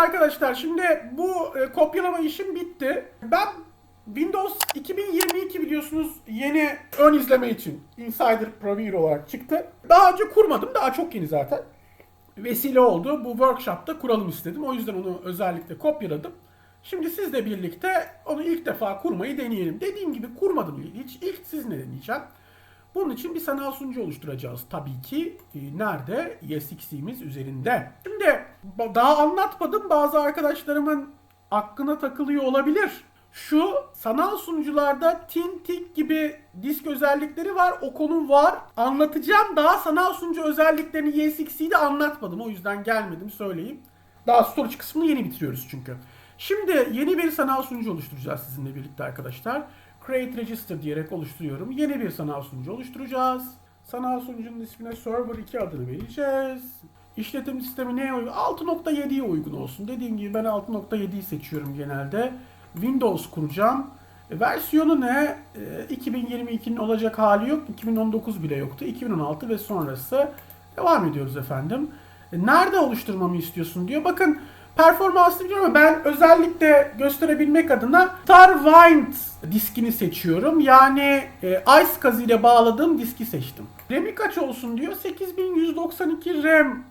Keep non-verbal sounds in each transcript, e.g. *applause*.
arkadaşlar şimdi bu e, kopyalama işim bitti. Ben Windows 2022 biliyorsunuz yeni ön izleme için Insider Preview olarak çıktı. Daha önce kurmadım daha çok yeni zaten. Vesile oldu bu workshopta kuralım istedim. O yüzden onu özellikle kopyaladım. Şimdi sizle birlikte onu ilk defa kurmayı deneyelim. Dediğim gibi kurmadım hiç. İlk sizinle deneyeceğim. Bunun için bir sanal sunucu oluşturacağız tabii ki. Ee, Nerede? ESX'imiz üzerinde. Şimdi daha anlatmadım. Bazı arkadaşlarımın aklına takılıyor olabilir. Şu sanal sunucularda TinTik gibi disk özellikleri var. O konu var. Anlatacağım. Daha sanal sunucu özelliklerini ESX'de anlatmadım. O yüzden gelmedim söyleyeyim. Daha storage kısmını yeni bitiriyoruz çünkü. Şimdi yeni bir sanal sunucu oluşturacağız sizinle birlikte arkadaşlar. Create Register diyerek oluşturuyorum. Yeni bir sanal sunucu oluşturacağız. Sanal sunucunun ismine Server 2 adını vereceğiz. İşletim sistemi neye uygun? 6.7'ye uygun olsun. Dediğim gibi ben 6.7'yi seçiyorum genelde. Windows kuracağım. Versiyonu ne? E, 2022'nin olacak hali yok. 2019 bile yoktu. 2016 ve sonrası. Devam ediyoruz efendim. E, Nerede oluşturmamı istiyorsun diyor. Bakın performansını biliyorum ama ben özellikle gösterebilmek adına Starwind diskini seçiyorum. Yani e, iSCSI ile bağladığım diski seçtim. RAM'i kaç olsun diyor. 8192 RAM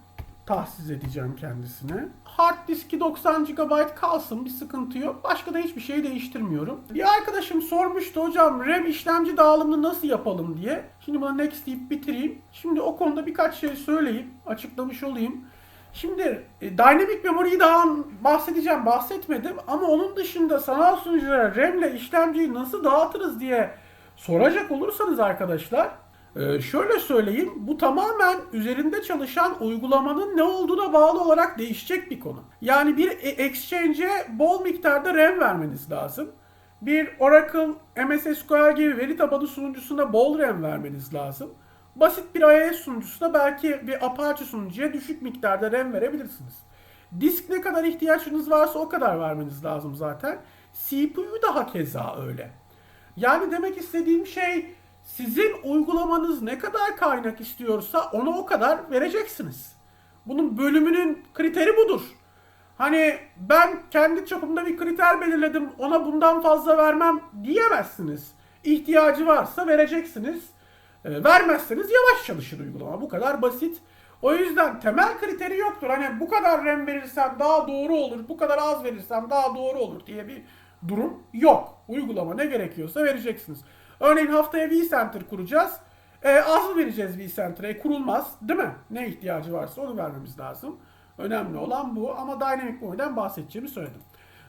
tahsis edeceğim kendisine. Hard diski 90 GB kalsın bir sıkıntı yok. Başka da hiçbir şey değiştirmiyorum. Bir arkadaşım sormuştu hocam RAM işlemci dağılımını nasıl yapalım diye. Şimdi buna next deyip bitireyim. Şimdi o konuda birkaç şey söyleyeyim. Açıklamış olayım. Şimdi e, Dynamic Memory'yi daha bahsedeceğim, bahsetmedim ama onun dışında sanal sunuculara RAM ile işlemciyi nasıl dağıtırız diye soracak olursanız arkadaşlar e, şöyle söyleyeyim bu tamamen üzerinde çalışan uygulamanın ne olduğuna bağlı olarak değişecek bir konu. Yani bir e- Exchange'e bol miktarda RAM vermeniz lazım. Bir Oracle, MS SQL gibi veri tabanı sunucusuna bol RAM vermeniz lazım. Basit bir IIS sunucusuna belki bir Apache sunucuya düşük miktarda RAM verebilirsiniz. Disk ne kadar ihtiyacınız varsa o kadar vermeniz lazım zaten. CPU daha keza öyle. Yani demek istediğim şey sizin uygulamanız ne kadar kaynak istiyorsa ona o kadar vereceksiniz. Bunun bölümünün kriteri budur. Hani ben kendi çapımda bir kriter belirledim ona bundan fazla vermem diyemezsiniz. İhtiyacı varsa vereceksiniz. E, vermezseniz yavaş çalışır uygulama. Bu kadar basit. O yüzden temel kriteri yoktur. Hani bu kadar RAM verirsem daha doğru olur, bu kadar az verirsem daha doğru olur diye bir durum yok. Uygulama ne gerekiyorsa vereceksiniz. Örneğin haftaya vCenter kuracağız. E, az mı vereceğiz vCenter'a? E, kurulmaz değil mi? Ne ihtiyacı varsa onu vermemiz lazım. Önemli olan bu ama Dynamic Memory'den bahsedeceğimi söyledim.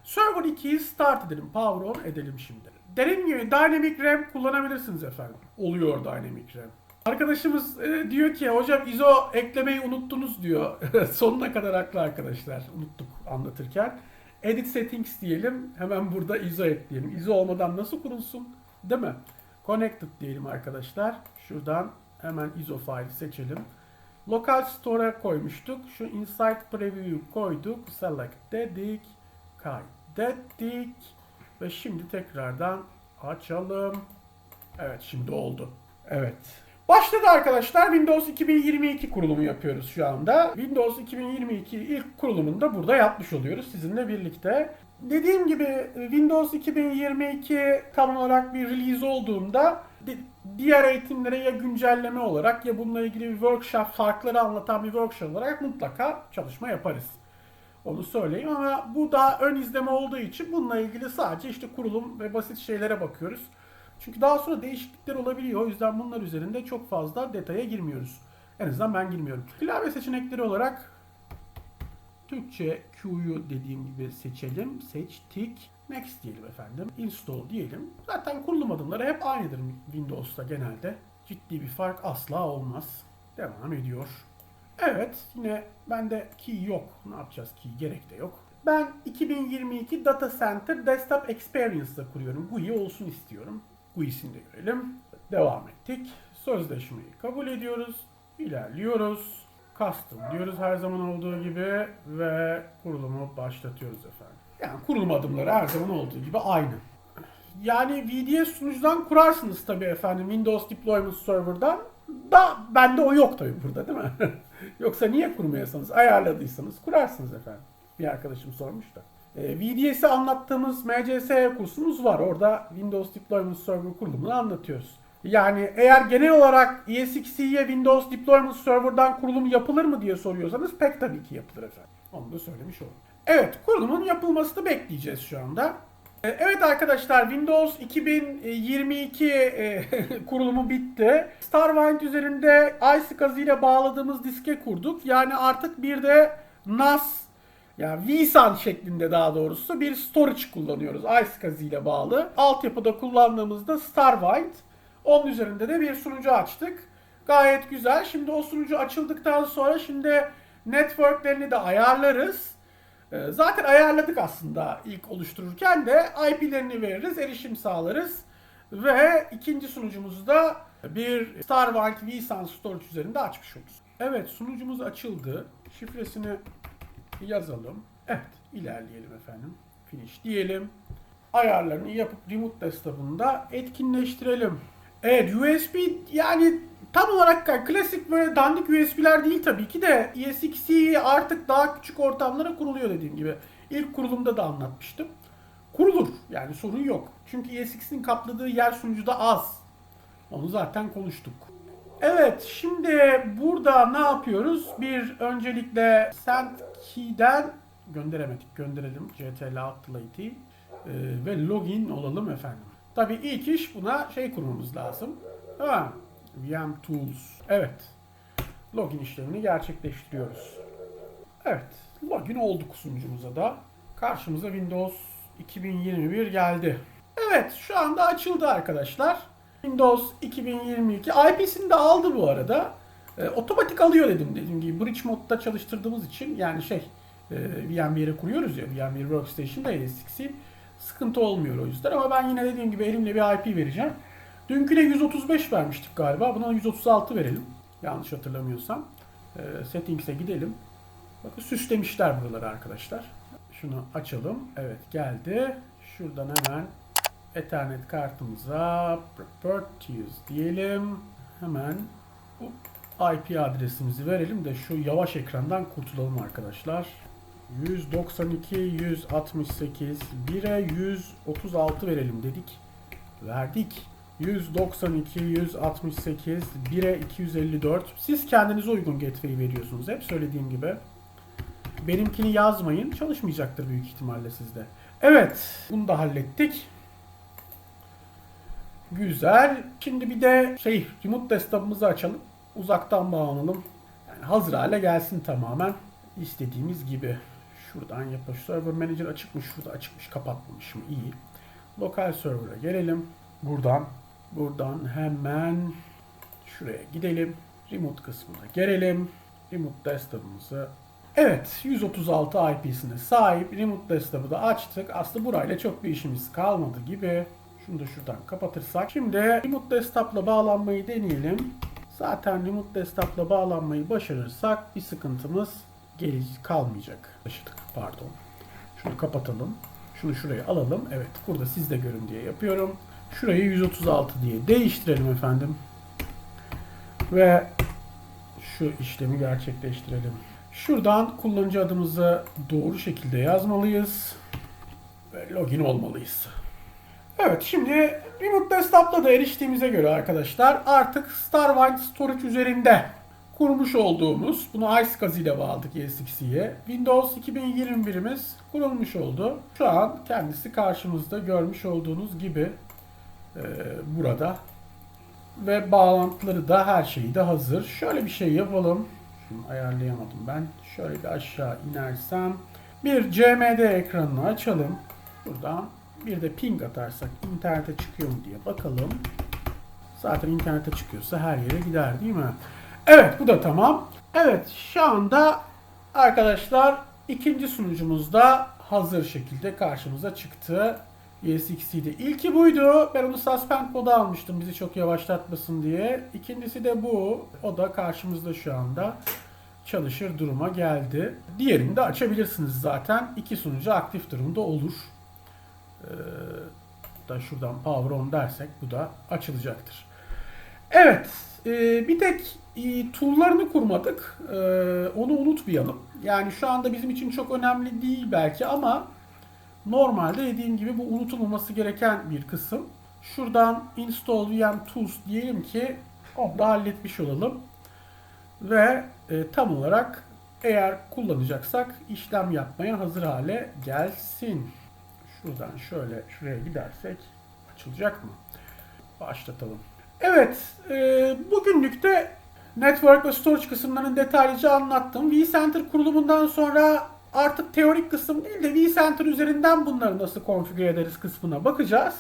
Server 2'yi start edelim, power on edelim şimdi. Dediğim gibi Dynamic RAM kullanabilirsiniz efendim. Oluyor Dynamic RAM. Arkadaşımız e, diyor ki hocam ISO eklemeyi unuttunuz diyor. *laughs* Sonuna kadar haklı arkadaşlar. Unuttuk anlatırken. Edit settings diyelim. Hemen burada ISO ekleyelim. ISO olmadan nasıl kurulsun? Değil mi? Connected diyelim arkadaşlar. Şuradan hemen ISO file seçelim. Local Store'a koymuştuk. Şu Inside Preview koyduk. Select dedik. Kaydettik. Ve şimdi tekrardan açalım. Evet şimdi oldu. Evet. Başladı arkadaşlar. Windows 2022 kurulumu yapıyoruz şu anda. Windows 2022 ilk kurulumunu da burada yapmış oluyoruz sizinle birlikte. Dediğim gibi Windows 2022 tam olarak bir release olduğunda di- diğer eğitimlere ya güncelleme olarak ya bununla ilgili bir workshop, farkları anlatan bir workshop olarak mutlaka çalışma yaparız. Onu söyleyeyim ama bu daha ön izleme olduğu için bununla ilgili sadece işte kurulum ve basit şeylere bakıyoruz. Çünkü daha sonra değişiklikler olabiliyor. O yüzden bunlar üzerinde çok fazla detaya girmiyoruz. En azından ben girmiyorum. Klavye seçenekleri olarak Türkçe Q'yu dediğim gibi seçelim. Seçtik. Next diyelim efendim. Install diyelim. Zaten kurulum adımları hep aynıdır Windows'ta genelde. Ciddi bir fark asla olmaz. Devam ediyor. Evet yine bende key yok. Ne yapacağız key gerek de yok. Ben 2022 Data Center Desktop Experience'da kuruyorum. GUI olsun istiyorum. GUI'sini de görelim. Devam ettik. Sözleşmeyi kabul ediyoruz. İlerliyoruz. Custom diyoruz her zaman olduğu gibi ve kurulumu başlatıyoruz efendim. Yani kurulum adımları her zaman olduğu gibi aynı. Yani VDS sunucudan kurarsınız tabii efendim Windows Deployment Server'dan. Da bende o yok tabii burada değil mi? *laughs* Yoksa niye kurmayasınız? Ayarladıysanız kurarsınız efendim. Bir arkadaşım sormuş da. E, VDS'i anlattığımız MCS kursumuz var. Orada Windows Deployment Server kurulumunu anlatıyoruz. Yani eğer genel olarak ESXi'ye Windows Deployment Server'dan kurulum yapılır mı diye soruyorsanız pek tabii ki yapılır efendim. Onu da söylemiş oldum. Evet, kurulumun yapılmasını bekleyeceğiz şu anda. E, Evet arkadaşlar Windows 2022 e, *laughs* kurulumu bitti. Starwind üzerinde iSCSI ile bağladığımız diske kurduk. Yani artık bir de NAS yani vSAN şeklinde daha doğrusu bir storage kullanıyoruz iSCSI ile bağlı. Altyapıda kullandığımızda Starwind. Onun üzerinde de bir sunucu açtık. Gayet güzel. Şimdi o sunucu açıldıktan sonra şimdi networklerini de ayarlarız. Ee, Zaten ayarladık aslında ilk oluştururken de IP'lerini veririz, erişim sağlarız. Ve ikinci sunucumuzu da bir Starwind vSAN Storage üzerinde açmış oluruz. Evet sunucumuz açıldı. Şifresini yazalım. Evet ilerleyelim efendim. Finish diyelim. Ayarlarını yapıp remote desktop'unda etkinleştirelim. Evet USB yani tam olarak klasik böyle dandik USB'ler değil tabii ki de ESXi artık daha küçük ortamlara kuruluyor dediğim gibi. İlk kurulumda da anlatmıştım. Kurulur yani sorun yok. Çünkü ESX'in kapladığı yer sunucuda az. Onu zaten konuştuk. Evet şimdi burada ne yapıyoruz? Bir öncelikle SendKey'den gönderemedik. Gönderelim. CTRL Alt Ee, ve login olalım efendim. Tabii ilk iş buna şey kurmamız lazım. Mi? VM Tools. Evet. Login işlemini gerçekleştiriyoruz. Evet. Login olduk sunucumuza da. Karşımıza Windows 2021 geldi. Evet. Şu anda açıldı arkadaşlar. Windows 2022. IP'sini de aldı bu arada. E, otomatik alıyor dedim. Dediğim gibi Bridge modda çalıştırdığımız için yani şey e, VMware'e kuruyoruz ya VMware Workstation'da ESX'i sıkıntı olmuyor o yüzden ama ben yine dediğim gibi elimle bir IP vereceğim. Dünküne 135 vermiştik galiba. Buna 136 verelim. Yanlış hatırlamıyorsam. E, settings'e gidelim. Bakın süslemişler buraları arkadaşlar. Şunu açalım. Evet geldi. Şuradan hemen Ethernet kartımıza Properties diyelim. Hemen IP adresimizi verelim de şu yavaş ekrandan kurtulalım arkadaşlar. 192 168 1'e 136 verelim dedik. Verdik. 192 168 1'e 254. Siz kendinize uygun gateway veriyorsunuz. Hep söylediğim gibi. Benimkini yazmayın. Çalışmayacaktır büyük ihtimalle sizde. Evet. Bunu da hallettik. Güzel. Şimdi bir de şey remote desktop'ımızı açalım. Uzaktan bağlanalım. Yani hazır hale gelsin tamamen. İstediğimiz gibi. Şuradan yapalım. Server Manager açıkmış. Şurada açıkmış. Kapatmamışım. İyi. Lokal server'a gelelim. Buradan. Buradan hemen şuraya gidelim. Remote kısmına gelelim. Remote desktop'ımızı Evet, 136 IP'sine sahip Remote Desktop'ı da açtık. Aslında burayla çok bir işimiz kalmadı gibi. Şunu da şuradan kapatırsak. Şimdi Remote Desktop'la bağlanmayı deneyelim. Zaten Remote Desktop'la bağlanmayı başarırsak bir sıkıntımız geri kalmayacak. Taşıdık, pardon. Şunu kapatalım. Şunu şuraya alalım. Evet, burada siz de görün diye yapıyorum. Şurayı 136 diye değiştirelim efendim. Ve şu işlemi gerçekleştirelim. Şuradan kullanıcı adımızı doğru şekilde yazmalıyız. Ve login olmalıyız. Evet şimdi Remote Desktop'la da eriştiğimize göre arkadaşlar artık Starwind Storage üzerinde kurmuş olduğumuz, bunu iSCSI ile bağladık ESXi'ye. Windows 2021'imiz kurulmuş oldu. Şu an kendisi karşımızda görmüş olduğunuz gibi e, burada. Ve bağlantıları da her şeyi de hazır. Şöyle bir şey yapalım. Şunu ayarlayamadım ben. Şöyle bir aşağı inersem. Bir CMD ekranını açalım. Buradan bir de ping atarsak internete çıkıyor mu diye bakalım. Zaten internete çıkıyorsa her yere gider değil mi? Evet bu da tamam. Evet şu anda arkadaşlar ikinci sunucumuz da hazır şekilde karşımıza çıktı. ESX'de. İlki buydu. Ben onu suspend moda almıştım bizi çok yavaşlatmasın diye. İkincisi de bu. O da karşımızda şu anda çalışır duruma geldi. Diğerini de açabilirsiniz zaten. İki sunucu aktif durumda olur. Ee, da şuradan power on dersek bu da açılacaktır. Evet, e, bir tek e, tool'larını kurmadık. E, onu unutmayalım. Yani şu anda bizim için çok önemli değil belki ama normalde dediğim gibi bu unutulmaması gereken bir kısım. Şuradan install VM tools diyelim ki onu da halletmiş olalım. Ve e, tam olarak eğer kullanacaksak işlem yapmaya hazır hale gelsin. Şuradan şöyle şuraya gidersek açılacak mı? Başlatalım. Evet, e, bugünlük de Network ve Storage kısımlarını detaylıca anlattım. vCenter kurulumundan sonra artık teorik kısım değil de vCenter üzerinden bunları nasıl konfigüre ederiz kısmına bakacağız.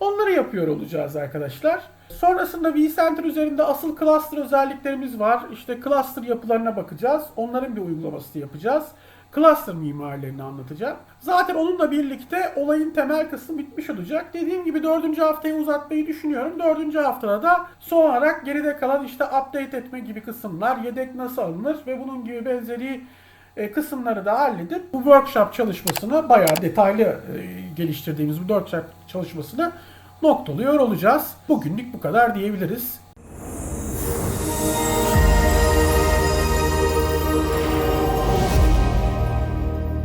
Onları yapıyor olacağız arkadaşlar. Sonrasında vCenter üzerinde asıl cluster özelliklerimiz var. İşte cluster yapılarına bakacağız. Onların bir uygulamasını yapacağız. Cluster mimarilerini anlatacağım. Zaten onunla birlikte olayın temel kısmı bitmiş olacak. Dediğim gibi dördüncü haftayı uzatmayı düşünüyorum. Dördüncü haftada da son olarak geride kalan işte update etme gibi kısımlar, yedek nasıl alınır ve bunun gibi benzeri e, kısımları da halledip bu workshop çalışmasını bayağı detaylı e, geliştirdiğimiz bu 4 çalışmasını noktalıyor olacağız. Bugünlük bu kadar diyebiliriz.